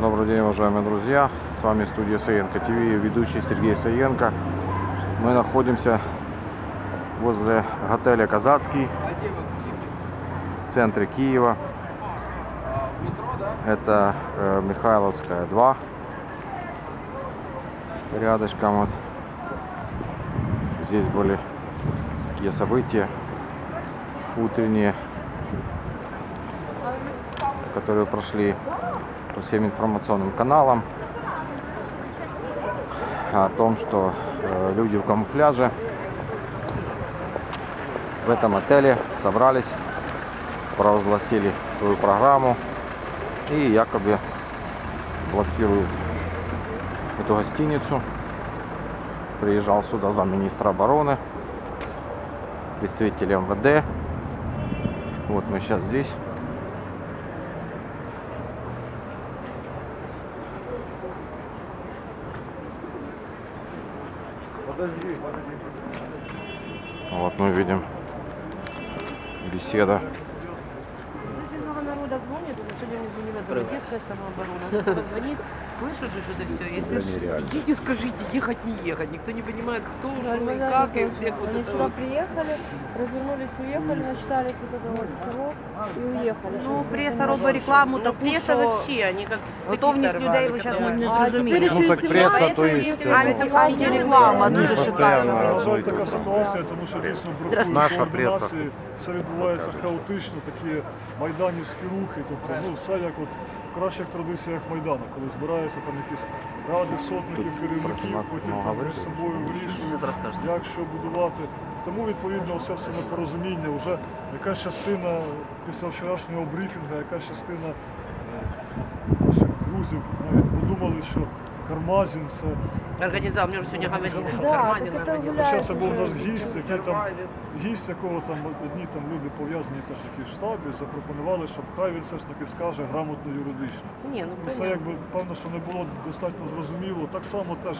Добрый день, уважаемые друзья. С вами студия Саенко ТВ ведущий Сергей Саенко. Мы находимся возле готеля Казацкий в центре Киева. Это э, Михайловская 2. Рядышком вот. Здесь были такие события утренние, которые прошли по всем информационным каналам о том, что э, люди в камуфляже в этом отеле собрались, провозгласили свою программу и якобы блокируют эту гостиницу. Приезжал сюда замминистра обороны, представитель МВД. Вот мы сейчас здесь. Вот мы видим беседа Очень много народа звонит, уже сегодня мне звонила Дорогецкая самооборона. Позвонит, слышат же, что это все. Я говорю, идите, скажите, ехать не ехать. Никто не понимает, кто, что и как, и всех вот Они это вчера вот. приехали, развернулись, уехали, начитались вот это вот всего и уехали. Ну, Щас преса потом робить рекламу Ну, таку, пресса що вообще, они как с готовність цепи людей ви сорвали, зараз которые- не А теперь зрозумієте. еще Ну, и так пресса, снимают, то и есть, снимают. Анти- антиреклама дуже шикарна. На жаль, така ситуація, тому що дійсно бракує Наша координації, все відбувається хаотично, такі майданівські рухи, тобто ну все як от в кращих традиціях Майдану, коли збираються там якісь ради сотників, керівників, потім там між собою вирішують, як що будувати. Тому відповідно все все непорозуміння. Вже якась частина після вчорашнього брифінгу, якась частина е, наших друзів навіть подумали, що Кармазін це Организовал, мне уже сегодня говорили, что Да, Карманин так это организовал. гуляет Зараз був уже. наш гість, який там гість, якого там одні там люди пов'язані теж які в штабі, запропонували, щоб хай він все ж таки скаже грамотно юридично. Не, ну Ну, це понятно. якби певно, що не було достатньо зрозуміло. Так само теж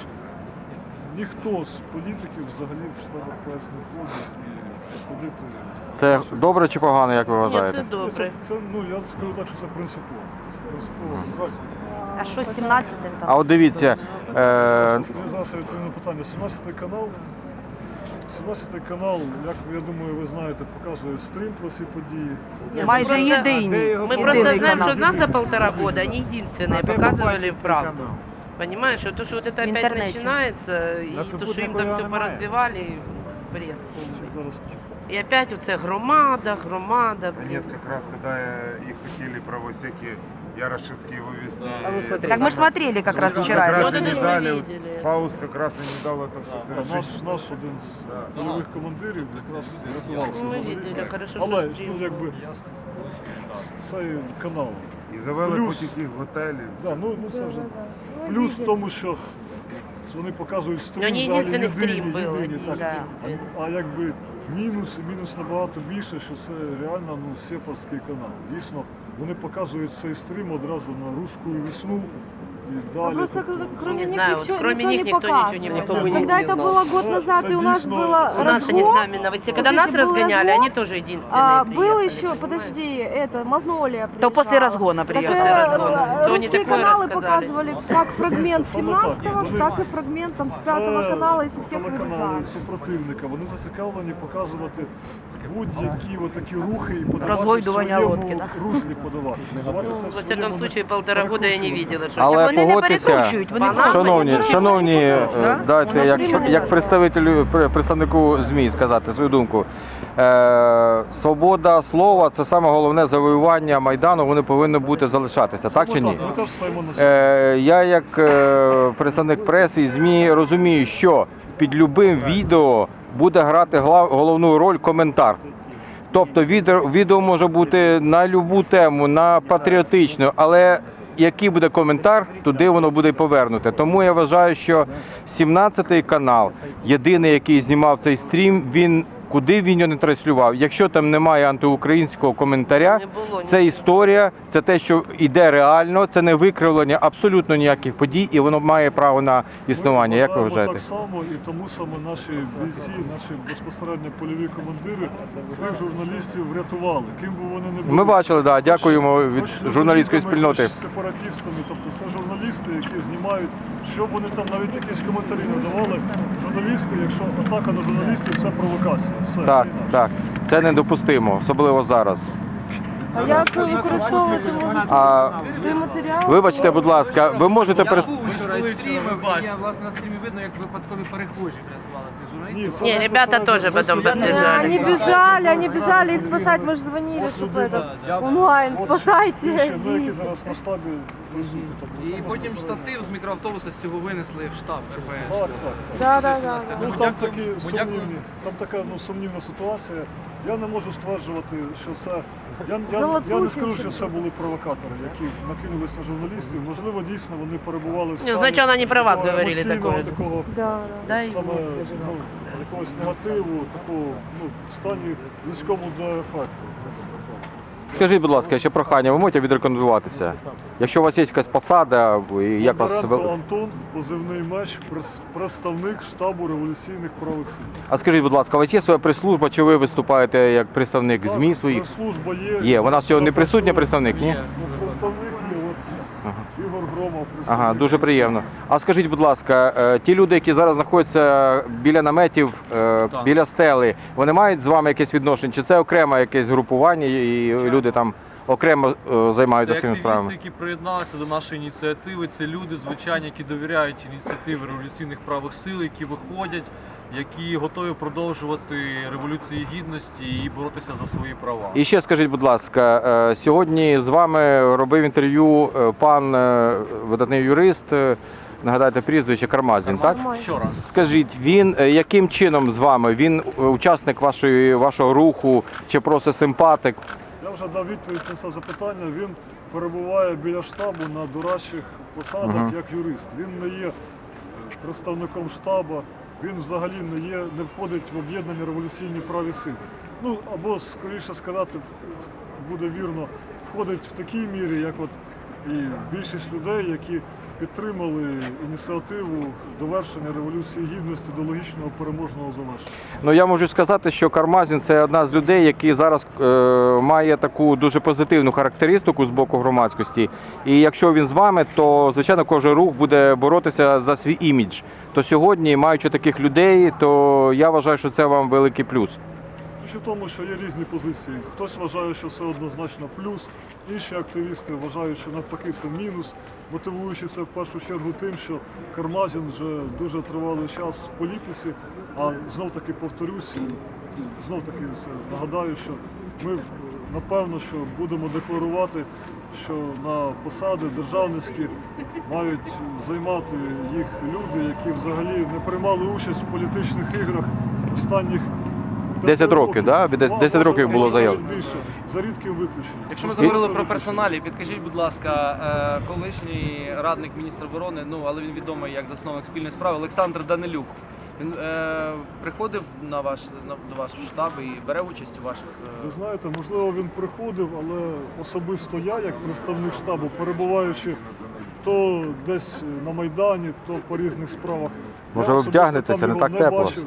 ніхто з політиків взагалі в штабах ПС не ходить і ходити. Це добре чи погано, як ви Нет, вважаєте? это добре. Це, це, ну я скажу так, що це принципово. Принципово. А що з 17-м А там? от дивіться, е, Я зараз я відповім на питання. 17 канал. 17 канал, як я думаю, ви знаєте, показує стрім про ці події. Нет, Майже мы просто- єдиний. Мы єдиний просто знаем, канал. что нас за полтора года они единственные показывали правду. Понимаешь, что то, что вот это В опять интернете. начинается, и то, что им там все поразбивали, бред. полный. Зараз И опять вот эта громада, громада, блин. Нет, как раз когда их хотели правосеки Ярошевские вывести. А вы смотрите. Так мы ж смотрели как раз Как вчера. раз Вот и это не же дали, мы вот видели. Фауст как раз и не дал это все наш, совершить. наш один з бойових командирів якраз рятувався. Ми журналістів. видели, хорошо, Але що стрім. ну, якби цей канал. И завели Плюс. потеки в готелі. Да, ну, ну це вже Ну, плюс в видели. тому, що вони показують стрім. Ну, не взагалі єдиний єдині, стрім був, єдині, один, так. да. А, а якби мінус, і мінус набагато більше, що це реально ну, сепарський канал. Дійсно, вони показують цей стрім одразу на русську весну. просто тобто, кроме Не них знаю, вот ничего, кроме никто них не никто ничего не- показывает. никто бы не Когда это знал. было год Це- назад, це и у нас дійсно- было У нас они разгон, знаменовали. Когда вот нас эти был разгоняли, разгон, они тоже единственные а, приехали, был еще, понимаешь? подожди, это, Магнолия То после приезжала. разгона Так, приехали. э, разгона. То они русские такое каналы рассказали. показывали как фрагмент Саме так. 17-го, Вони- так и фрагмент там, с 5 канала, и со всех телеканали вырезали. супротивника. Вони зацікавлені показувати будь-які отакі рухи і подавати в Розгойдування своєму лодки, да? руслі подавати. Подавати це в Во всяком своєму случае, полтора года я не перекручувати. видела, что Але вони не погодьтеся, перекручують, вони просто Шановні, шановні, е, Да? дайте як, як представителю пр- представнику ЗМІ сказати свою думку. Е, свобода слова це саме головне завоювання майдану. Вони повинні бути залишатися, так чи ні? Ми теж стоїмо на Е, я, як е, представник преси і ЗМІ, розумію, що під любим відео буде грати гла- головну роль коментар. Тобто відео, відео може бути на любу тему, на патріотичну, але який буде коментар, туди воно буде повернуте. Тому я вважаю, що 17-й канал, єдиний, який знімав цей стрім, він куди він його не транслював. Якщо там немає антиукраїнського коментаря, Не було це історія, це те, що йде реально, це не викривлення абсолютно ніяких подій, і воно має право на існування. Як ви вважаєте? Так само, і тому саме наші бійці, наші безпосередньо польові командири цих журналістів врятували. Ким би вони не були. Ми бачили, да, дякуємо Хоч- від хоч журналістської спільноти. хоч Сепаратистами, тобто це журналісти, які знімають, що вони там навіть якісь коментарі не давали. Журналісти, якщо атака на журналістів, це провокація. Все, Так, так, це недопустимо, особливо зараз. А як ви використовувати можете А той матеріал? вибачте, будь ласка, ви можете стріми, я власне на стрімі видно, як випадкові перехожі Не, ребята тоже потом Да, подбежали. они бежали, они бежали их спасать, мы же звонили, чтобы это онлайн, спасайте. Інші, ну, які их. зараз на штабі присутні. Тобто це І потім безпосередньо. штатив з мікроавтобуса з цього винесли в штаб Так, КПС. так, так. Да, да, да. Ну, Тому там дякую- такі ми сумнівні, дякуємо. там така ну, сумнівна ситуація. Я не можу стверджувати, що це. Я, я, я не скажу, що це були провокатори, які накинулись на журналістів. Можливо, дійсно вони перебували в стані Значить, она не про вас такого говорили такого. такого Да, да. Да, саме ну, якогось негативу, такого ну, в стані близькому до ефекту. Скажіть, будь ласка, ще прохання, ви можете відрекомендуватися? Якщо у вас є якась посада, як вас Бондаренко Антон, позивний меч, представник штабу революційних правих сил. А скажіть, будь ласка, у вас є своя прес-служба, чи ви виступаєте як представник ЗМІ своїх? прес-служба є. Є, вона сьогодні не присутня представник, ні? Ну, представник є, от Ігор Громов. Ага, дуже приємно. А скажіть, будь ласка, е, ті люди, які зараз знаходяться біля наметів, е, біля стели, вони мають з вами якесь відношення? Чи це окреме якесь групування і люди там окремо е, займаються Це своїми активісти, справами? які приєдналися до нашої ініціативи. Це люди, звичайні, які довіряють ініціативи революційних правих сил, які виходять, які готові продовжувати революції гідності і боротися за свої права. І ще скажіть, будь ласка, е, сьогодні з вами робив інтерв'ю е, пан е, видатний юрист. Нагадайте прізвище Кармазін, так? Вчора Скажіть, він яким чином з вами? Він учасник вашої вашого руху чи просто симпатик? Я вже дав відповідь на це запитання. Він перебуває біля штабу на дорадчих посадах Мгм. як юрист. Він не є представником штабу, він взагалі не є, не входить в об'єднані революційні праві сили. Ну або скоріше сказати, буде вірно, входить в такій мірі, як от і більшість людей, які підтримали ініціативу довершення революції гідності до логічного переможного завершення. Ну я можу сказати, що Кармазін це одна з людей, який зараз е, має таку дуже позитивну характеристику з боку громадськості. І якщо він з вами, то звичайно кожен рух буде боротися за свій імідж. То сьогодні, маючи таких людей, то я вважаю, що це вам великий плюс. Річ у тому, що є різні позиції. Хтось вважає, що це однозначно плюс, інші активісти вважають, що навпаки це мінус, мотивуючи це в першу чергу тим, що Кармазін вже дуже тривалий час в політиці, а знов таки повторюсь, знов таки це нагадаю, що ми напевно що будемо декларувати, що на посади державницькі мають займати їх люди, які взагалі не приймали участь в політичних іграх останніх 10 років, да? Від 10 років було заявлено. За рідким виключенням. Якщо ми заговорили про персоналі, підкажіть, будь ласка, е, колишній радник міністра оборони, ну але він відомий як засновник спільної справи Олександр Данилюк. Він е, приходив на ваш на до вас в штаб і бере участь у ваших. е, Ви знаєте, можливо, він приходив, але особисто я, як представник штабу, перебуваючи то десь на Майдані, то по різних справах. Може, ви вдягнетеся, не так тепло? бачив.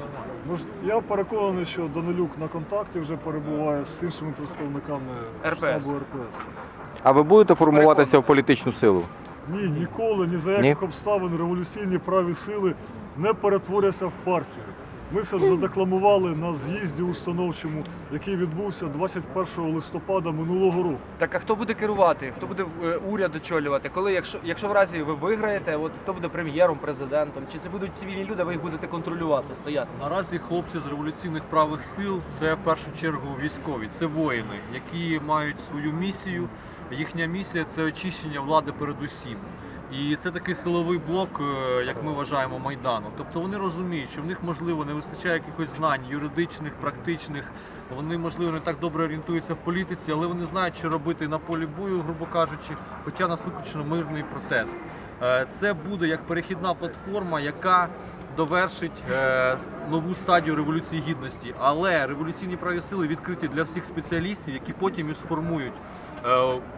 Мож- Я переконаний, що Данилюк на контакті вже перебуває з іншими представниками РПС. штабу РПС. А ви будете формуватися в політичну силу? Ні, ніколи, ні за яких обставин революційні праві сили не перетворяться в партію. Ми це задекламували на з'їзді установчому, який відбувся 21 листопада минулого року. Так а хто буде керувати? Хто буде е, уряд очолювати? Коли, якщо, якщо в разі ви виграєте, от хто буде прем'єром, президентом? Чи це будуть цивільні люди, а ви їх будете контролювати, стояти? наразі хлопці з революційних правих сил це в першу чергу військові, це воїни, які мають свою місію. Їхня місія це очищення влади передусім. І це такий силовий блок, е, як ми вважаємо, майдану. Тобто вони розуміють, що в них можливо не вистачає якихось знань юридичних, практичних. Вони можливо не так добре орієнтуються в політиці, але вони знають, що робити на полі бою, грубо кажучи, хоча нас виключно мирний протест. Е, Це буде як перехідна платформа, яка довершить е, нову стадію революції гідності. Але революційні праві сили відкриті для всіх спеціалістів, які потім і сформують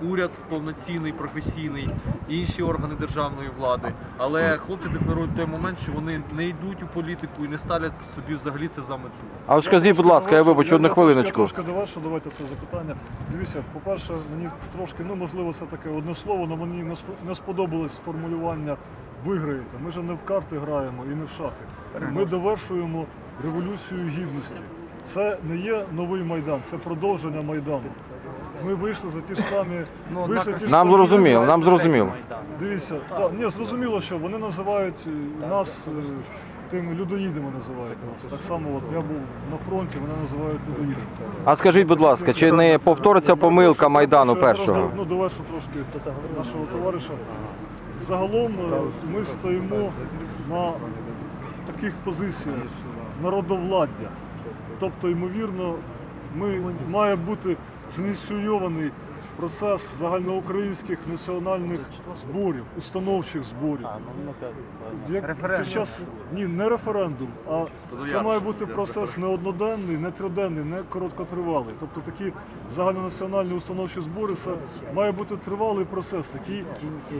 уряд повноцінний, професійний, інші органи державної влади. Але хлопці декларують той момент, що вони не йдуть у політику і не ставлять собі взагалі це за мету. А от скажіть, будь ласка, я вибачу одну Я хвилиночку. трошки довершу, давайте це запитання. Дивіться, по-перше, мені трошки, ну можливо, це таке одне слово, але мені не не сподобалось формулювання виграєте. Ми ж не в карти граємо і не в шахи. Ми довершуємо революцію гідності. Це не є новий майдан, це продовження майдану. Ми вийшли за ті ж самі. Ну, вийшли ті ж Нам самі зрозуміло, нам зрозуміло. Дивіться, так, ні, зрозуміло, що вони називають е, нас е, тими людоїдами називають нас. Так само, от я був на фронті, мене називають людоїдом. А скажіть, будь ласка, чи не повториться помилка Майдану Що я зараз першого? Ну, довершу трошки нашого товариша. Загалом е, ми стоїмо на таких позиціях народовладдя. Тобто, ймовірно, ми має бути зініційований процес загальноукраїнських національних зборів, установчих зборів. Як під час ні, не референдум, а це має бути процес не одноденний, не триденний, не короткотривалий. Тобто такі загальнонаціональні установчі збори це має бути тривалий процес, який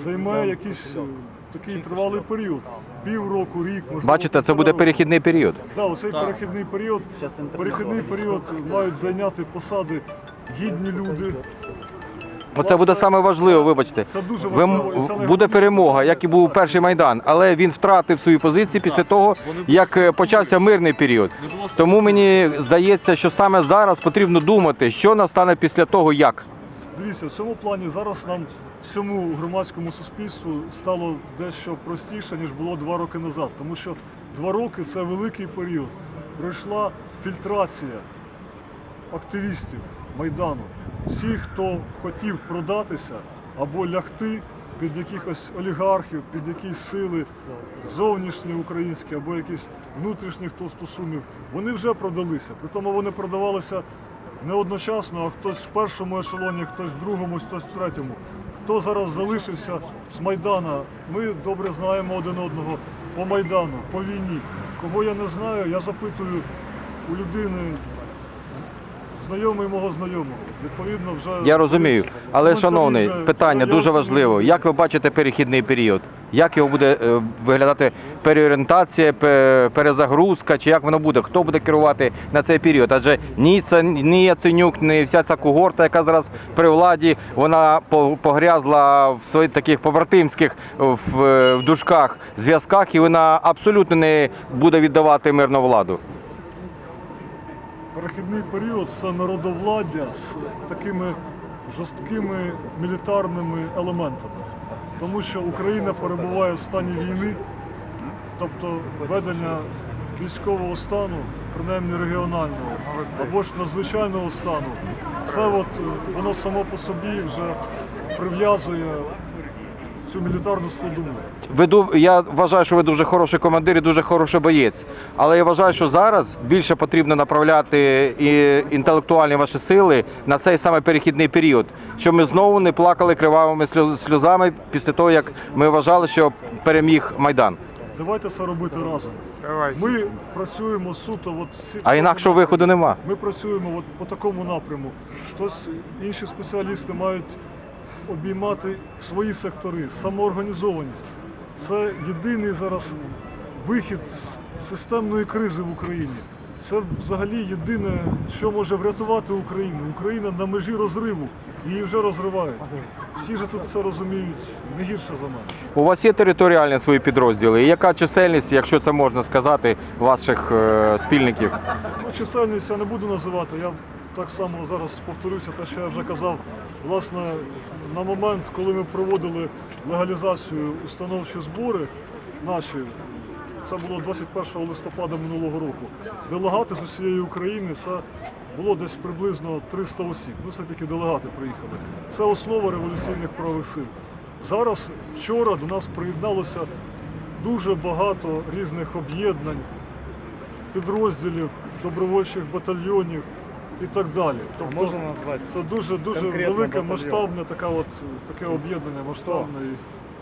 займе якийсь такий тривалий період. Півроку, рік, можливо. Бачите, це буде перехідний період. Да, оцей перехідний період, перехідний період мають зайняти посади гідні люди. Оце буде саме важливо, вибачте. Це дуже Ви, важливо. і це буде перемога, як і був перший майдан, але він втратив свої позиції після того, як е, почався мирний період. Тому мені здається, що саме зараз потрібно думати, що настане після того, як. Дивіться, в цьому плані зараз нам всьому громадському суспільству стало дещо простіше, ніж було два роки назад. Тому що два роки це великий період. Пройшла фільтрація активістів Майдану. Всі, хто хотів продатися або лягти під якихось олігархів, під якісь сили зовнішні українські або якісь внутрішні хто стосунків, вони вже продалися. Притому вони продавалися не одночасно, а хтось в першому ешелоні, хтось в другому, хтось в третьому. Хто зараз залишився з Майдана, ми добре знаємо один одного по Майдану, по війні. Кого я не знаю, я запитую у людини, знайомий мого знайомого. Відповідно, вже Я розумію. Але, шановний, питання дуже важливо. Як ви бачите перехідний період? Як його буде е, виглядати переорієнтація, перезагрузка, чи як воно буде? Хто буде керувати на цей період? Адже ні, це ні Яценюк, ні вся ця когорта, яка зараз при владі, вона погрязла в своїх таких побратимських в, в дужках зв'язках, і вона абсолютно не буде віддавати мирну владу. Перехідний період це народовладдя з такими жорсткими мілітарними елементами. Тому що Україна перебуває в стані війни, тобто ведення військового стану, принаймні регіонального, або ж надзвичайного стану. Це от е, воно само по собі вже прив'язує цю мілітарну складову. Ви я вважаю, що ви дуже хороший командир і дуже хороший боєць. Але я вважаю, що зараз більше потрібно направляти і інтелектуальні ваші сили на цей саме перехідний період, щоб ми знову не плакали кривавими сльоз- сльозами після того, як ми вважали, що переміг майдан. Давайте це робити разом. Давай. Ми працюємо суто, от всі А інакшого виходу нема. Ми працюємо от по такому напряму. Хтось інші спеціалісти мають обіймати свої сектори, самоорганізованість. Це єдиний зараз вихід з системної кризи в Україні. Це взагалі єдине, що може врятувати Україну. Україна на межі розриву, її вже розривають. Всі ж тут це розуміють не гірше за мене. У вас є територіальні свої підрозділи. І яка чисельність, якщо це можна сказати, ваших е, спільників? Ну, чисельність я не буду називати. Я так само зараз повторюся те, що я вже казав. Власне, на момент, коли ми проводили легалізацію установчі збори наші, це було 21 листопада минулого року. Делегати з усієї України це було десь приблизно 300 осіб. Ну, це тільки делегати приїхали. Це основа революційних правих сил. Зараз вчора до нас приєдналося дуже багато різних об'єднань, підрозділів, добровольчих батальйонів і так далі. Тобто це дуже дуже велике масштабне така от таке об'єднання масштабне. І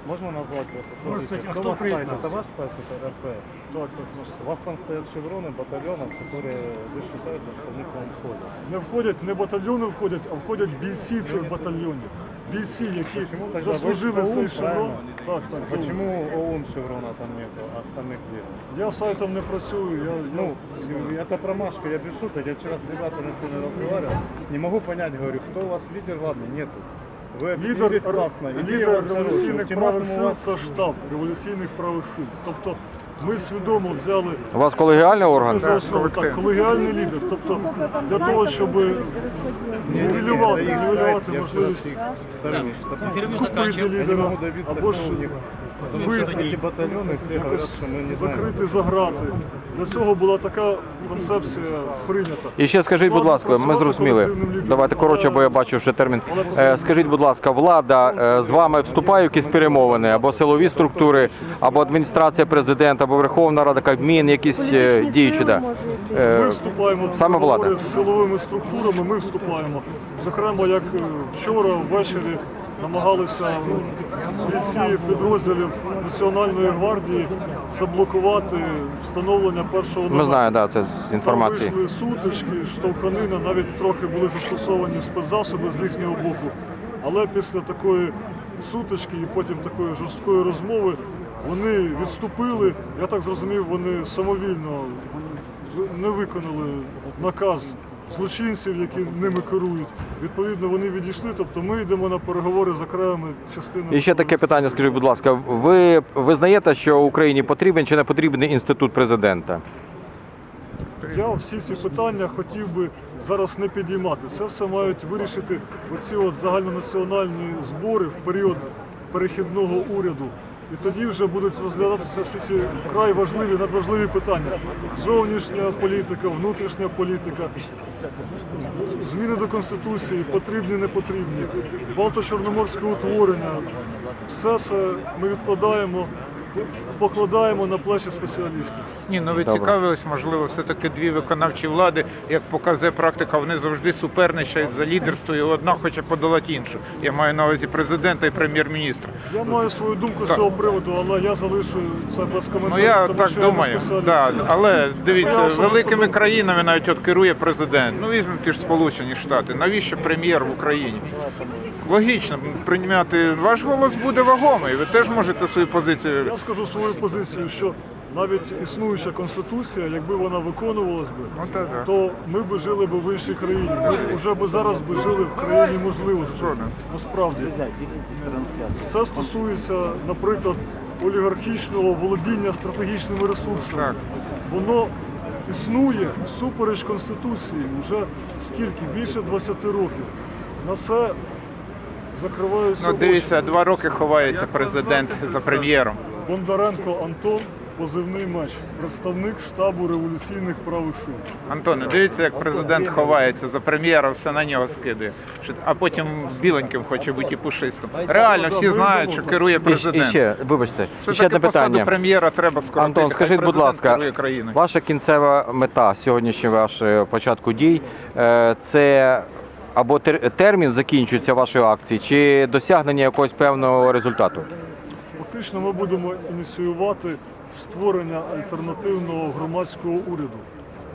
Можно назвать просто? Может, Смотрите, а кто кто ваш сайт? приедет Это ваш сайт, это РП? Так, так, наш У вас там стоят шевроны батальонов, которые вы считаете, что в них вам входят. Не входять, не батальйони входять, а входять бійці цих батальйонів. Бійці, які Почему тогда вы заслужили ОУН, цей шеврон. правильно? Так, так. ЗОУ. Почему ОУН шеврона там нету, а остальных где? Я сайтом не працюю, я, Ну, я это промашка, я без шуток. Я вчера с ребятами сегодня разговаривал. Не могу понять, говорю, кто у вас лидер, ладно, нету. Вы Лідер, объединились классно. Идея лідер у вас хорошая, революційних правих ультиматум у сил вас це штаб революційних правих сил. Тобто ми свідомо взяли У вас колегіальний орган? за основу так, колегіальний лідер. Тобто для того, щоб нівелювати, нівелювати можливість купити лідера або ж кто у них. Потому что эти батальоны все говорят, якось что мы не знаем. закрити за грати. Для цього була така концепція прийнята. І ще скажіть, будь ласка, ми зрозуміли. Давайте коротше, бо я бачу, що термін. Е, Скажіть, будь ласка, влада е, з вами вступає в якісь перемовини або силові структури, або адміністрація президента, або Верховна Рада, Кабмін, якісь е, діючі. Да. Е, Ми вступаємо в саме переговори влада. з силовими структурами. Ми вступаємо. Зокрема, як е, вчора ввечері намагалися бійці підрозділів Національної гвардії заблокувати встановлення першого Ми знаємо, да, це з інформації. Там вийшли сутички, штовханина, навіть трохи були застосовані спецзасоби з їхнього боку. Але після такої сутички і потім такої жорсткої розмови вони відступили. Я так зрозумів, вони самовільно не виконали наказ злочинців, які ними керують. Відповідно, вони відійшли. Тобто ми йдемо на переговори з окремими частинами. І ще таке питання, скажіть, будь ласка, ви визнаєте, що Україні потрібен чи не потрібен інститут президента? Я всі ці питання хотів би зараз не підіймати. Це все мають вирішити оці от загальнонаціональні збори в період перехідного уряду. І тоді вже будуть розглядатися всі ці вкрай важливі, надважливі питання. Зовнішня політика, внутрішня політика, зміни до Конституції, потрібні, не потрібні, Балто-Чорноморське утворення. Все це ми відкладаємо, покладаємо на плечі спеціалістів. Ні, ну ви Добре. цікавились, можливо, все-таки дві виконавчі влади, як показує практика, вони завжди суперничають за лідерство, і одна хоче подолати іншу. Я маю на увазі президента і прем'єр-міністра. Я маю свою думку з Так. цього приводу, але я залишу це без коментарів. Ну я тому так що я не думаю. спеціаліст. Да, але дивіться, Я особисто великими думаю. країнами навіть от керує президент. Ну візьмемо ті ж Сполучені Штати. Навіщо прем'єр в Україні? Логічно прийняти ваш голос буде вагомий. Ви теж можете свою позицію. Скажу свою позицію, що навіть існуюча конституція, якби вона виконувалась би, Ну, то ми б жили б в іншій країні. Ми вже б зараз би жили в країні можливостей. Насправді це стосується, наприклад, олігархічного володіння стратегічними ресурсами. Воно існує всупереч Конституції вже скільки? Більше 20 років. На це закриваються Ну очі. два роки ховається президент за прем'єром. Бондаренко Антон, позивний меч, представник штабу революційних правих сил. Антоне, дивіться, як президент ховається за прем'єра, все на нього скидає. Що- А потім біленьким хоче бути пушистим. Реально всі знають, що керує І, і ще, вибачте, Все ще одне таки посаду прем'єра треба скоротити. Антон, хай скажіть, будь президент ласка, керує країною. ваша кінцева мета сьогоднішнього вашого початку дій е, це або тер- термін закінчується вашої акції, чи досягнення якогось певного результату? Фактично ми будемо ініціювати створення альтернативного громадського уряду.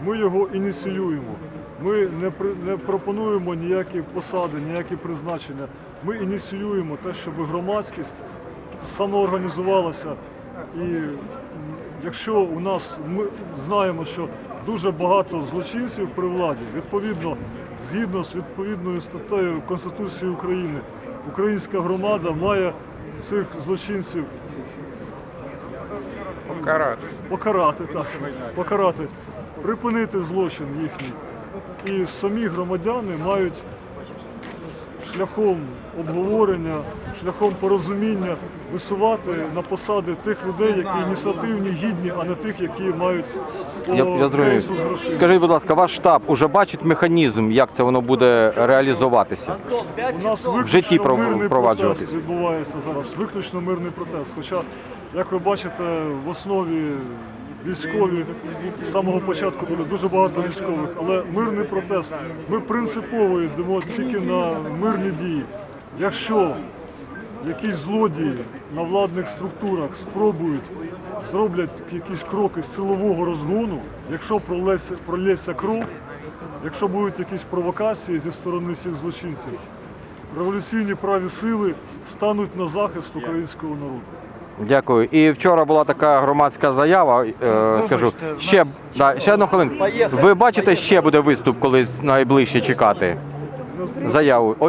Ми його ініціюємо. Ми не, не пропонуємо ніякі посади, ніякі призначення. Ми ініціюємо те, щоб громадськість самоорганізувалася. І якщо у нас ми знаємо, що дуже багато злочинців при владі, відповідно, згідно з відповідною статтею Конституції України, українська громада має цих злочинців покарати. покарати, так, покарати, припинити злочин їхній. І самі громадяни мають шляхом обговорення, шляхом порозуміння висувати на посади тих людей, які ініціативні, гідні, а не тих, які мають по Я, я зрозумів. кейсу з грошима. Скажіть, будь ласка, ваш штаб уже бачить механізм, як це воно буде реалізуватися? У нас виключно житті пров- мирний протест відбувається зараз. Виключно мирний протест. Хоча, як ви бачите, в основі військові з самого початку були дуже багато військових, але мирний протест. Ми принципово йдемо тільки на мирні дії. Якщо якісь злодії на владних структурах спробують зроблять якісь кроки силового розгону, якщо пролється кров, якщо будуть якісь провокації зі сторони цих злочинців, революційні праві сили стануть на захист українського народу. Дякую. І вчора була така громадська заява. Е, скажу ще да, ще одну хвилинку. Ви бачите, ще буде виступ колись найближче чекати заяву.